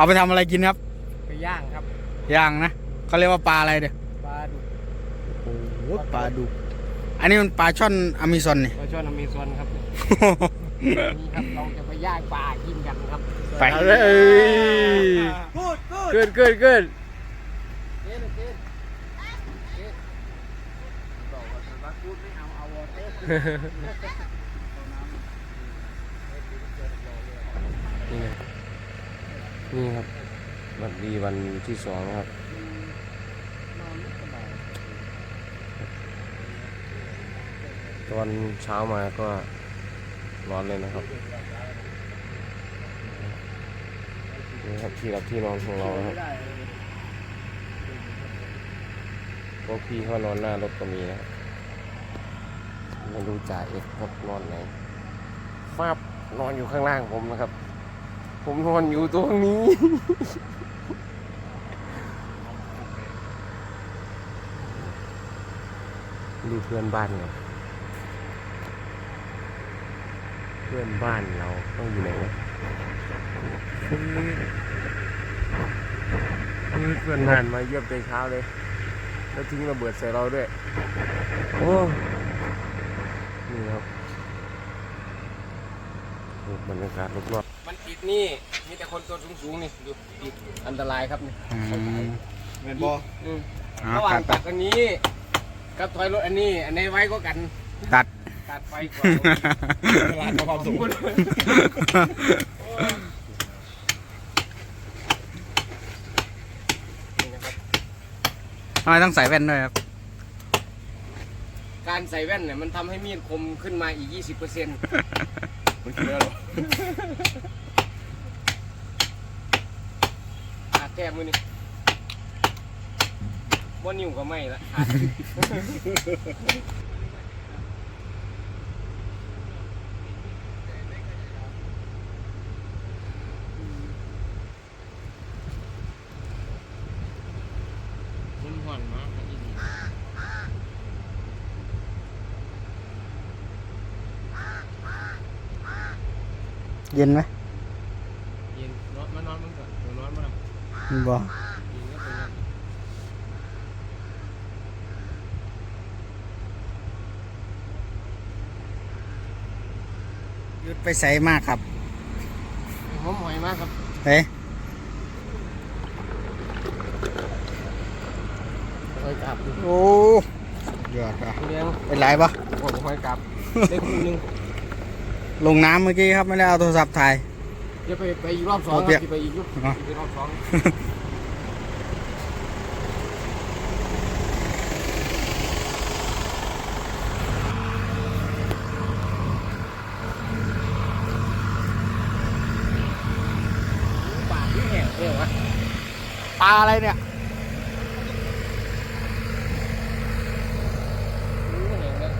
เอาไปทำอะไรกินครับ ไปย่างครับย่างนะเขาเรียกว่าปลาอะไรเด้อปลาดุกโอ้โหปลาดุก อันนี้มันปลาช่อนอเมซอนนี่ ปลาช่อนอเมซอนครับนี่ครับเราจะไปย่างปลากินกันครับไปเลยพูดพูดเกินเกินเกินเต้นเต้นเต้นบอกว่าถ้าพูดไม่เอาเอาวอเตอร์นี่ไง นี่ครับวันดีวันที่สองครับตอนเช้ามาก็ร้อนเลยนะครับนี่ครับที่รับที่นอนของเรานครับพวกพี่เขานอนหน้ารถก็มีนะครับไม่รู้จ่าเอกครับนอนไหนฟาบนอนอยู่ข้างล่างผมนะครับ ผมนอนอยู่ตรงนี้ ดูเพื่อนบ้านเราเพื่อนบ้านเราต้องอยู่ไหนวะเพื่อนบ้านมาเยี่ยมแต่เช้าเลย แล้วทิ้งระเบิดใส่เราด้วย โอ้นี่ครับบรรยากาศรอบมั นติดนี่มีแต่คนตัวสูงๆนี่ดูติดอันตรายครับนี่อืมเงินบออ่าระหว่างตัตัดดอันนี้กับถอยรถอันนี้อันไหนไว้ก็กันตัด ตัดไฟก่อนเวลาความสูงนี่นะครับทำไมต้องใส่แว่นด้วยครับ การใส่แว่นเนี่ยมันทำให้มีดคมขึ้นมาอีก 20%เปอร์เซ็นต์มันเยอะหรอขาด แก้มือนี่ว่านิ้วก็ไม่ละขาด มันห่อนมากอีนี่เย็นไหม เย็นนอนมานอนมันก่อนเดี๋ยวนอนมาละ บอเย็นก็ไปนอนยุดไปใส่มากครับหอมหอยมากครับเฮ้ยหอยกลับดูโอ้ยอดอะเลี้ยงเป็นไรปะโอ้หอยกลับได้คู่หนึงลงน้ำเมื่อกี้ครับ ไม่ได้เอาโทรศัพท์ถ่าย จะไปไปอีกรอบสองโอคเครับจะไปอีกรอบอ๋อไปรอบสองป่าที่แห้งเนี่ยวะ ปลาอะไรเนี่ย รู้แห้งเลย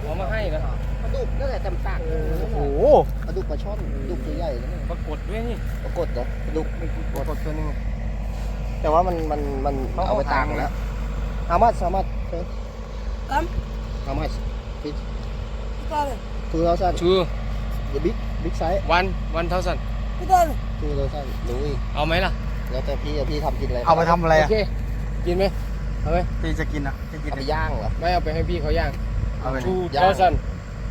เอามาให้นะ ปลาดุกนั่นแหละจำปาก โอ้โห ปลาดุกปลาช่อนปลาดุกตัวใหญ่นะเนี่ย ปรากฏด้วยนี่ปรากฏเหรอปลาดุกปรากฏตัวหนึงแต่ว่ามันมันมันเขาเอาไปเอาตากหางแล้ว how much how much Um, how much fish Kutale, two thousand ชู the big big size วันวันเท่าสัน kutale. two thousand รู้อีกเอาไหมล่ะ แล้วแต่พี่อะพี่ทำกินอะไรเอาไปทำอะไรโออะเค กินไหมเอาไหมพี่จะกินอะจะกินเอาอะไปไรย่างเหรอ ไม่เอาไปให้พี่เขาย่างเอาไปทูย่าง เท่าสัน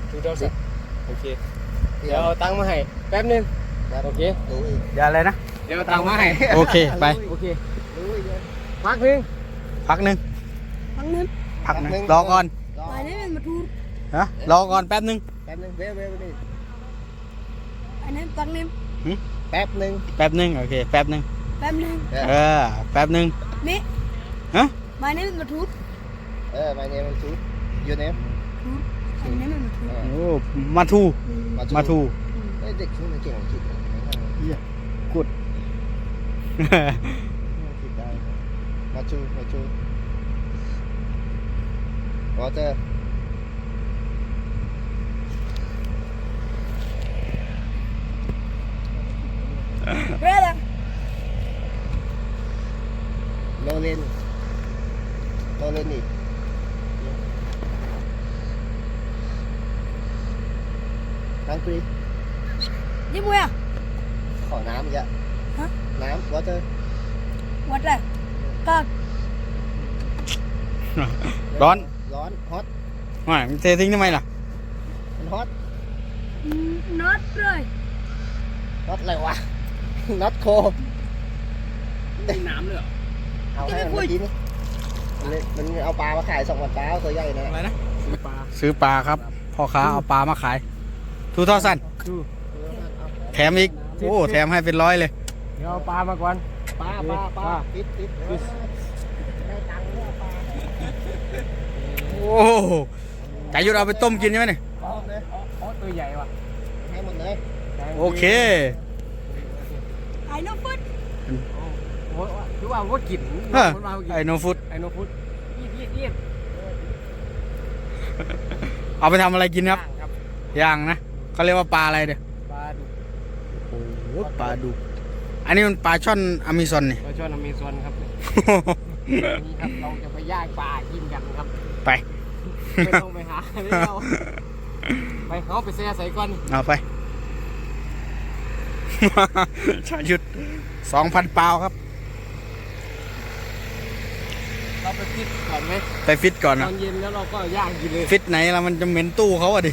ทูเท่าสันโอเค พี่เดี๋ยวเอาตังค์มาให้ แป๊บนึงแล้ว โอเครู้อีกอย่าอะไรนะ เดี๋ยวเอาตังค์มาให้โอเค ไป โอเครู้อีกเลยพักนึงพักหนึ่ง Bang Nim, พักหนึ่งพักหนึ่งรอก่อนรอ my name is Matur. ฮะรอก่อนแป๊บหนึ่งแป๊บนึงเว้ยเว้ยเว้ย My name Bang Nim, แป๊บนึงแป๊บหนึ่งโอเค แป๊บหนึ่ง Bang Nim. เออ แป๊บหนึ่ง Me, ฮะ my name is Matur. เออ my name is Su your name My name is Matur. เออโอ้มาทู Matu มาทูเอ้ยเด็กชื่อมันเก่งอังกฤษนะกุดคิดได้มาจูมาจูวอเตอร์ Brother, โลเลนโลเลนอีกฮังกรี đi mua à? ขอน้ำอีกอะฮะ น้ำวอเตอร์วัดอะไรก็ร้อน ร้อน ฮอต ไม่มึงเททิ้งทำไมล่ะ มันฮอต น็อตเลยฮอตอะไรวะ น็อตโคมีน้ำเลยเหรอเอาให้มันมากินมันเลยมันเอาปลามาขายสองวันปลาเอาตัวใหญ่นะอะไรนะซื้อปลาซื้อปลาครับพ่อค้าเอาปลามาขาย ทูท่อสั้นดูแถมอีก โอ้แถมให้เป็นร้อยเลยเดี๋ยวเอาปลามาก่อนปลาปลาปลาปิดปิดปิดได้ตังค์แล้วปลาโอ้จ่ายยุดเอาไปต้มกินใช่ไหมเนี่ยพร้อมเลยอ๋อตัวใหญ่ว่ะให้หมดเลยโอเคไอ้น้องฟุตโอ้โหคือว่าว่ากินเฮ้อคนมาว่ากินไอโนฟุตไอโนฟุตยีดยีดยีดเอาไปทำอะไรกินครับย่างครับย่างนะเขาเรียกว่าปลาอะไรเด้อปลาดุก โอ้โหปลาดุก อันนี้มันปลาช่อนอเมซอนนี่ปลาช่อนอเมซอนครับนี่ครับเราจะไปย่างปลากินกันครับ ไป ไม่ต้องไปหาแล้วไปเขาไปแซ่ใส่ก่อนเอาไป ชายุดสองพันเปล่าครับ เราไปฟิตก่อนไหมไปฟิตก่อนตนะอนเย็นแล้วเราก็ย่างกินเลยฟิตไหนแล้วมันจะเหม็นตู้เขาอะดิ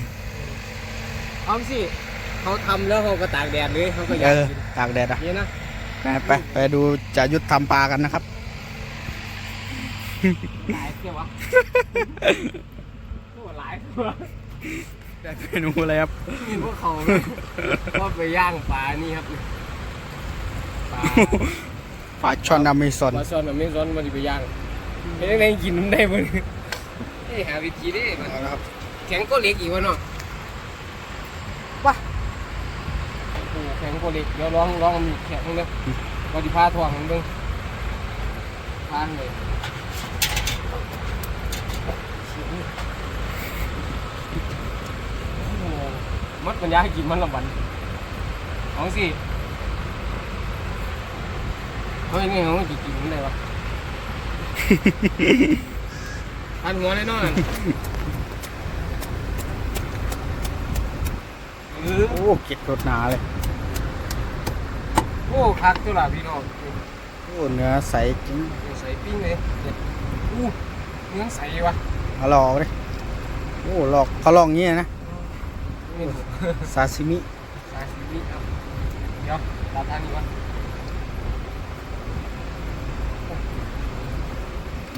เอาสิ เขาทำแล้วเขาก็ตากแดดเลยเขาก็เอย่างอกินตากแดดอะนี่นะไปไปไปดูจายุทธทำปลากันนะครับ หลายเที่ยววะโอ้หลายตัวได้เมนูอะไรครับมีพวกเขาเลยก็ไปย่างปลานี่ครับปลาปลาช่อนอเมซอนปลาซ้อนแบบไม่ซ้อนมันจะไปย่างเป็นยังไงกินมันได้บ่เนี่ยเอ้ยหาวิธีดิมันเอาละครับแข็งก็เล็กอีกวะเนาะว้าโอ้โหแข็งก็เล็กเดี๋ยวลองลองมีแข็งเลยเราจะพาทวงมันเบิ่งทานเลยมัดปัญญาให้กินมันละบันเอาสิเฮ้ยนี่เขาจะกินมันได้ปะทานหัวเลยนาะนั่นเออโอ้เก็ดรถหนาเลย โอ้คักตัวละพี่น้องโอ้เนื้อใสจริงใส่ปิ้งเลยเนี่ยอู้เนื้อใสวะเอาหลอกเลยโอ้หลอกเขาลอกงี้นะนี่ซาซิมิสายสีนี้ครับเดี๋ยวตัดทางนี้วะ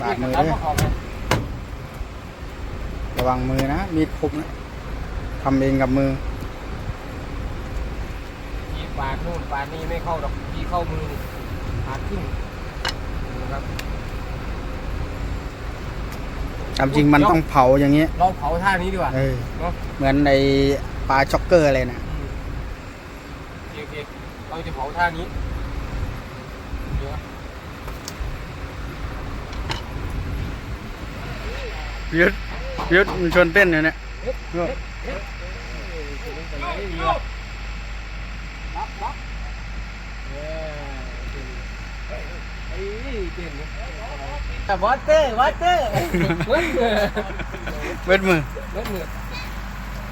บาดมือตัดด้วยออกเลยระวังมือนะมีดคมนะทำเองกับมือพี่ ปาดนู่นปาดนี่ไม่เข้าดอกพี่เข้ามือนี่ปาดขึ้นนะครับตามจริงมันต้องเผาอย่างเงี้ยลองเผาท่านี้ดีกว่าเออเนาะเหมือนในปลาช็อกเกอร์อะไรนะโอเคเราจะเผาท่านี้เดี๋ยวยุดยุดมันชวนเต้นอยู่เนี่ยรับรับเออไอ้เต้นแต่วอเตอร์วอเตอร์เว้ยเวทมือเว้ยมือ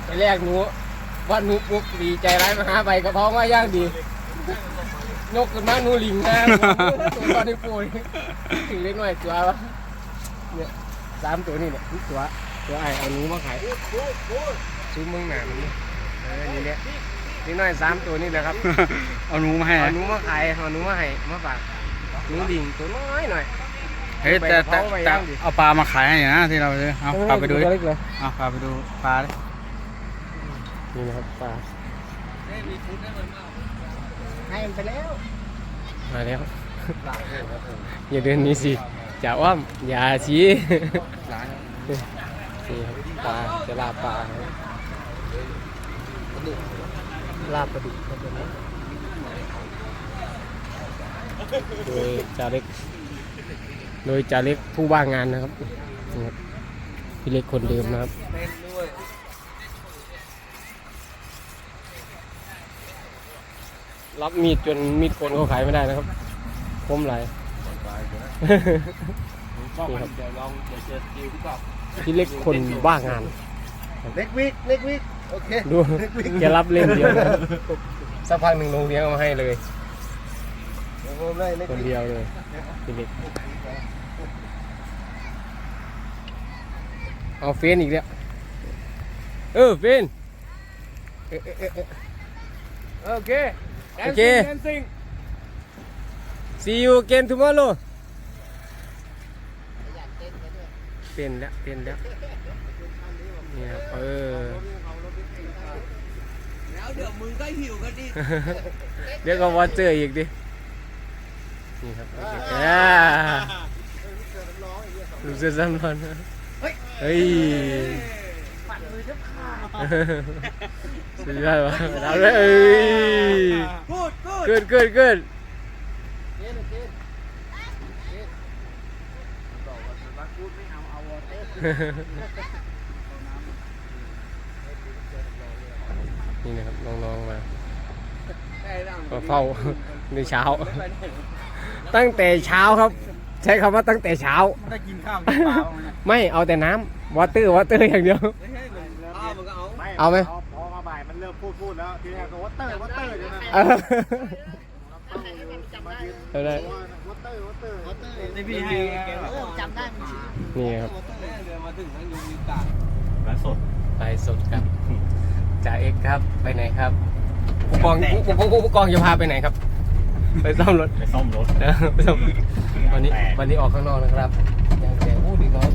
ไปแรกหนูว่าหนูปุ๊บดีใจร้ายมาหาใบกระเพาะว่าย่างดีนกขึ้นมาหนูลิงนะตัวตอนนี้ปูนถึงเล็กน้อยตัววะเนี่ยสามตัวนี่เนี่ยตัวตัวไอ้เอาหนูมาขายซื้อมึงหนามันนี่เออนี่เนี่ย นี่น้อยสามตัวนี่แหละครับ เอาหนูมาให้เอานะหนูมาขายเอาหนูมาให้มาฝากหนูดิ่งตัวน้อยหน่อย เฮ้ยแต่แต่ไปเผาไปแต่ย่างดิ เอาปลามาขายให้นะที่เราซื้อเอาพาไปดูดิตัวเล็กเลยเอาพาไปดูปลาดินี่นะครับปลาให้มันไปแล้วมาแล้ว อย่าเดินหนี้สิจ่าอ้อมอย่าชี้นี่ครับปลาจะลาบปลาครับ ลาบปลาดุกครับตัวนี้โดยจ่าเล็ก โดยจ่าเล็กผู้ว่างงานนะครับนี่ครับพี่เล็กคนเดิมนะครับ รับมีดจนมีดโกนเขาขายไม่ได้นะครับคมไหลายนี่ครับพี่เล็กคนบ้างาน เล็กวิกเล็กวิก โอเคดูแกรับเล่นเดียวนะครับสักพักหนึ่งลงเลี้ยงเอามาให้เลยผมเลยไม่คนเดียวเลยพี่เล็กเอาเฟนอีกแล้วเออเฟนเออเออเออเออโอเคโอเค see you again tomorrow เต้นแล้วเต้นแล้วเนี่ยครับเออแล้ว เดี๋ยวมึงก็หิวกันดิเดี๋ยวก็วอเจอร์อีกดิ นี่ครับอ่าลูกเสือซ้ำร้อนเฮ้ยสุดยอดว่ะเอาเลยเอ้ยพูดพูดเกิดเกิดเกิด นี่นะครับน้องๆมามาเฝ้าในเช้า ตั้งแต่เช้าครับ ใช้คำว่าตั้งแต่เช้าได้กินข้าวกินปลาบ้างไหมเนี่ยไม่เอาแต่น้ำวอเตอร์วอเตอร์อย่างเดียวเอามึงก็เอาเอาไหม พอมาบ่ายมันเริ่มพูดพูดแล้วทีแรกก็วัตเตอร์วัตเตอร์อยู่นะเออเอาได้ วัตเตอร์วัตเตอร์วัตเตอร์นี่พี่ให้แกแบบจำได้มันนี่ครับเดินมาถึงทั้งยูนิตาร้านสด ไปสดครับ จ่าเอกครับไปไหนครับผู้กองผู้ผู้ผู้ผู้กองจะพาไปไหนครับ ไปซ่อมรถไปซ่อมรถนะไปซ่อมวันนี้วันนี้ออกข้างนอกนะครับยังแต่อู้ดีน้อย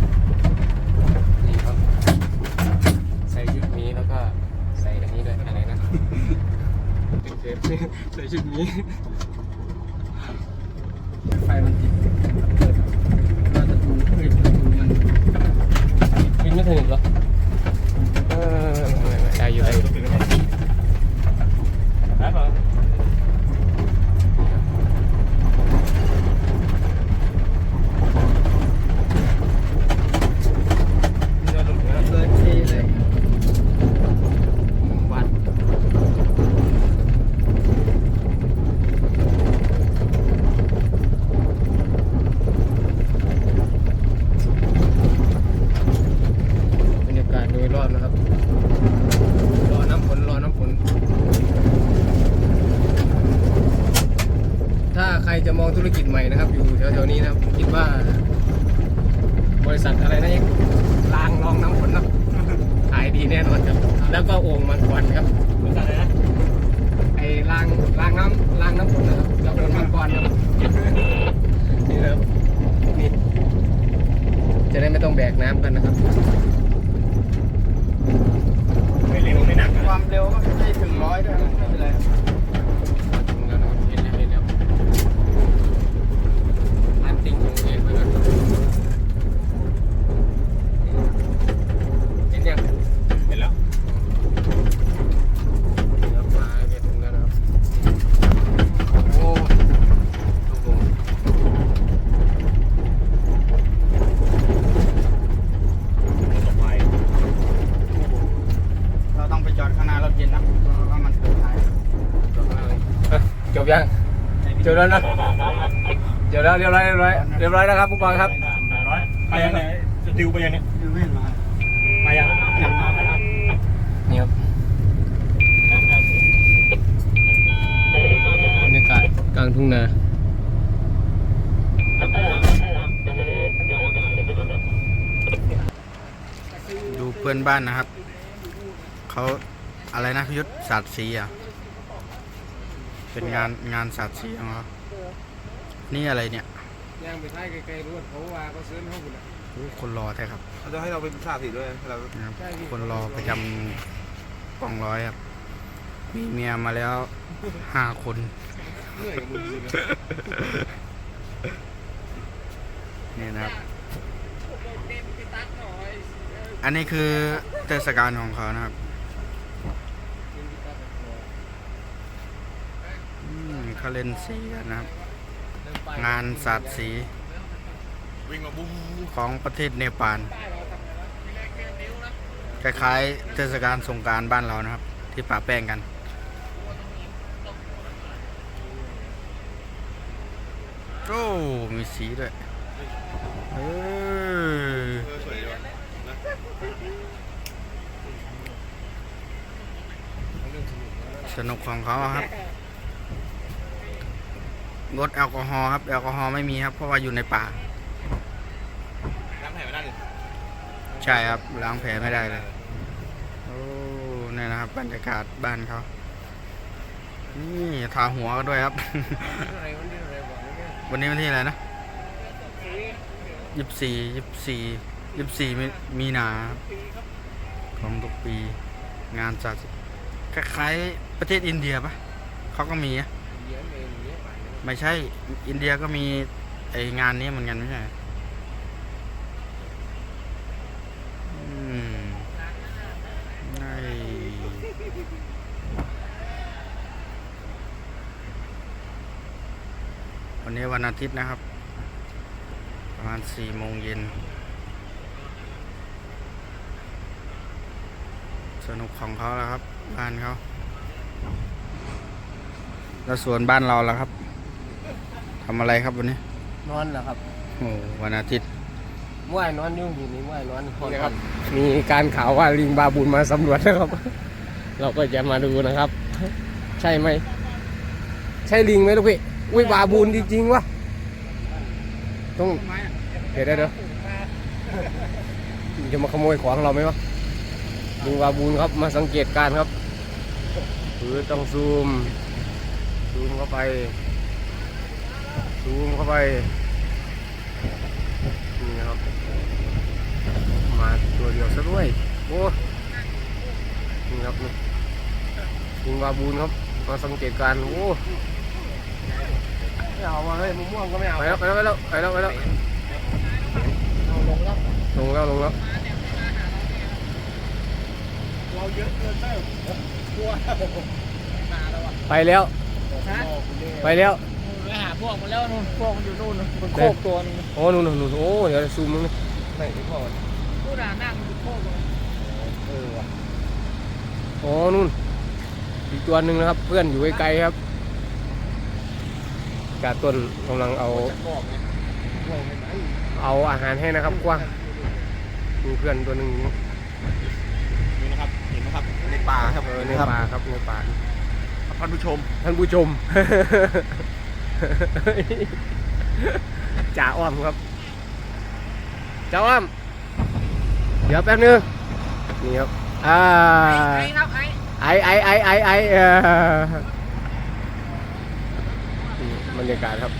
นี่ครับ ใส่ชุดนี้แล้วก็ใส่อันนี้ด้วยอะไรนะเซฟใส่ชุดนี้ไฟมันติดเราจะดูเฮ้ยประตูมันบินไม่ถึงเหรอเออไม่ไม่ได้อยู่ได้อยู่ ได้ปะ เลยทีเลย วัด บรรยากาศโดยรอบนะครับ รอน้ำฝนรอน้ำฝน ถ้าใครจะมองธุรกิจใหม่นะครับ อยู่แถวๆนี้นะครับคิดว่า บริษัทอะไรนะเอกรางรองน้ำฝนเนอะขายดีแน่นอนครับ แล้วก็โอ่งมังกรครับ บริษัทอะไรนะ ไอ้รางรางน้ำรางน้ำฝนนะครับแล้วเป็นมังกรครับนี่นะครับนี่ จะได้ไม่ต้องแบกน้ำกันนะครับ ไม่เร็วไม่หนัก ความเร็วก็ไม่ได้ถึงร้อยด้วยนะไม่เป็นไร ถึงแล้วนะครับเห็นแล้วเห็นแล้วอันติงของเอกนะครับเห็นยัง เห็นแล้ว เดี๋ยวมาเห็นถึงแล้วนะครับโอ้ครับผม ต่อไปเราต้องไปจอดข้างหน้ารถเย็นนะเพราะว่ามันเกิดท้าย จบแล้วเอ้ยจ บยังจบแล้วนะจบแล้วเรียบร้อยเรียบร้อยเรียบร้อยแล้วครับผู้กองครับร้อยไปยังไงจะติวไปยังเนี่ยมายังนี่ครับบรรยากาศกลางทุ่งนาดูเพื่อนบ้านนะครับ เขาอะไรนะพิยุทธศาสตร์สีอะ เป็นงานงานศาสตร์สีของเขานี่อะไรเนี่ยย่างไปท้ายไกลๆรวดเขาว่าเขาซื้อห้องคุณโอ้คนรอแท้ครับเขาจะให้เราเป็นชาติด้วยเรานะครับคนรอประจำกองร้อยครับ มีเมียมาแล้วห้าคนเหนื่อยกับมึงจริงนี่นะครับ อันนี้คือเทศกาลของเขานะครับอืม เขาเล่นสีกันนะครับ งานศาสตร์สีของประเทศเนปาลคล้ายๆเทศกาลสงกรารบ้านเรานะครับ ที่ป่าแป้งกันโอ้มีสีด้วยเออสนุกของเขาครับ งดแอลกอฮอล์ครับ แอลกอฮอล์ไม่มีครับ เพราะว่าอยู่ในป่า ล้างแผลไม่ได้เลยใช่ครับล้างแผลไม่ได้เลย โอ้นี่นะครับ บรรยากาศบ้านเขา นี่ทาหัวกันด้วยครับ อะไรวันนี้อะไรบอกไม่ได้วันนี้วันที่อะไรนะยี่สี่ยี่สี่ยี่สี่มีนาครับของทุกปี งานจัดคล้ายๆประเทศอินเดียปะเขาก็มีอะ ไม่ใช่ อินเดียก็มีไองานนี้เหมือนกันไม่ใช่วันนี้วันอาทิตย์นะครับ ประมาณสี่โมงเย็น สนุกของเขาแล้วครับ บ้านเขา แล้วส่วนบ้านเราแล่ะครับ ทำอะไรครับวันนี้นอนเหรอครับโอ้วันอาทิตย์เมื่อวานนอนอยู่หินนี่เมื่อวานนอนนี่ครับ มีการข่าวว่าลิงบาบูนมาสำรวจนะครับ เราก็จะมาดูนะครับ ใช่ไหม ใช่ลิงไหมลูกพี่ อุ้ยบาบูนจริงๆวะต้องเดี๋ยวเดี๋ยวเดี๋ยวมันจะมาขโมยของเราไหมวะลิงบาบูนครับมาสังเกตการณ์ครับคือต้องซูม ซูมเข้าไป ซูมเข้าไปนี่นะครับ มาตัวเดียวซะด้วย โอ้นี่ครับนี่ยิงวาบูนครับ มาสังเกตการณ์โอ้ไม่เอามาเฮ้ยมะม่วงก็ไม่เอาไปแล้วไปแล้วไปแล้วไปแล้วไปแล้วลงแล้วลงแล้วลงแล้วเราเยอะเกินไปกลัวมาแล้วอะไปแล้วไปแล้ว ไปหาพวกมันแล้วนู่นพวกมันอยู่นู่นมันโคกตัวนึงโอ้นู่นนู่นนู่นโอ้เดี๋ยวซูมมึงไม่ถึงพอผู้ด่านั่งอยู่โคกเลยเออว่ะโอ้นู่นอีกตัวหนึ่งนะครับ เพื่อนอยู่ไกลๆครับกาต้นกำลังเอา จะบอกไงพวกมันไหนเอาอาหารให้นะครับกว้างมีเพื่อนตัวหนึ่งอยู่นี่นะครับเห็นไหมครับในป่าครับเออในป่าครับในป่าท่านผู้ชมท่านผู้ชม จ่าอ้อมครับจ่าอ้อม เดี๋ยวแป๊บนึง นี่ครับ อ่า ไอ้ครับไอ้ไอไอไอไอไอเออนี่บรรยากาศครับ